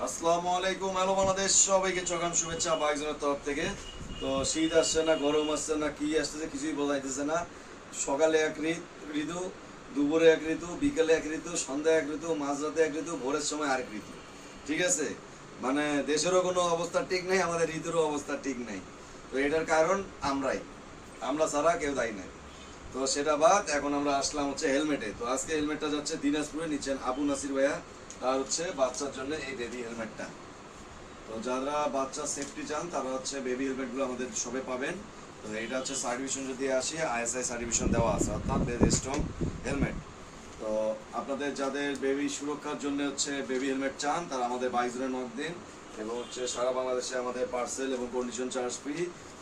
আসসালামু আলাইকুম। হ্যালো বাংলাদেশ, সবাইকে চকাম শুভেচ্ছা বাইকজনের তরফ থেকে। তো শীত আসছে না, গরম আসছে না, কি আসতেছে কিছুই বোঝাইতেছে না। সকালে এক ঋত- দুপুরে এক ঋতু, বিকেলে এক ঋতু, সন্ধ্যায় এক ঋতু, মাঝরাতে এক ঋতু, ভোরের সময় আরেক ঋতু। ঠিক আছে? মানে দেশেরও কোনো অবস্থা ঠিক নেই, আমাদের ঋতুরও অবস্থা ঠিক নেই। তো এটার কারণ আমরাই। আমরা ছাড়া কেউ দায়ী নাই। তো সেটা বাদ, এখন আমরা আসলাম হচ্ছে হেলমেটে। তো আজকে হেলমেটটা যাচ্ছে দিনাজপুরে, নিচ্ছেন আবু নাসির ভাইয়া। তার হচ্ছে বাচ্চার জন্য এই বেবি হেলমেটটা তো যারা বাচ্চা সেফটি চান, তারা হচ্ছে বেবি হেলমেটগুলো আমাদের সবে পাবেন। তো এটা হচ্ছে সার্টিফিকেশন যদি আসে আইএসআই সার্টিফিকেশন দেওয়া আছে, অর্থাৎ বেবি স্ট্রং হেলমেট তো আপনাদের যাদের বেবি সুরক্ষার জন্য হচ্ছে বেবি হেলমেট চান, তারা আমাদের বাইক জোনে নক দিন এবং হচ্ছে সারা বাংলাদেশে আমাদের পার্সেল এবং কন্ডিশন চার্জ ফ্রি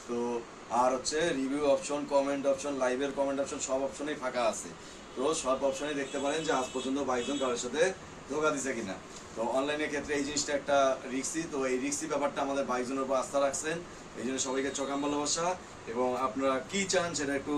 তো আর হচ্ছে রিভিউ অপশন কমেন্ট অপশন লাইভের কমেন্ট অপশন সব অপশনেই ফাঁকা আছে। তো সব অপশনেই দেখতে পারেন যে আজ পর্যন্ত বাইকজন কারোর সাথে ধোকা দিছে কিনা? তো অনলাইনের ক্ষেত্রে এই জিনিসটা একটা রিক্সি তো এই রিক্সি ব্যাপারটা আমাদের বাইকজনের উপর আস্থা রাখছেন। এই জন্য সবাইকে চকাম ভালোবাসা এবং আপনারা কি চান সেটা একটু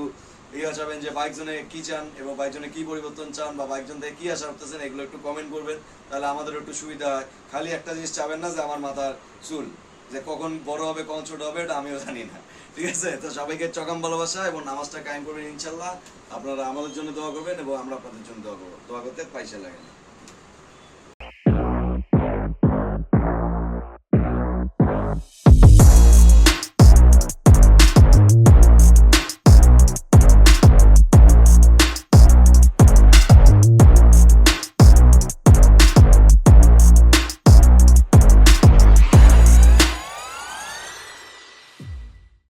ইয়ে যাবেন যে বাইকজনে কি চান এবং বাইকজনে কি পরিবর্তন চান বা বাইকজন থেকে কি আশা করতেছেন এগুলো একটু কমেন্ট করবেন। তাহলে আমাদের একটু সুবিধা হয়। খালি একটা জিনিস চাবেন না যে আমার মাথার চুল। যে কখন বড় হবে, কখন ছোট হবে, এটা আমিও জানি না। ঠিক আছে? তো সবাইকে চকাম ভালোবাসা এবং নামাজটা কায়েম করবেন ইনশাল্লাহ আপনারা আমাদের জন্য দোয়া করবেন এবং আমরা আপনাদের জন্য দোয়া করব। দোয়া করতে পয়সা লাগে না।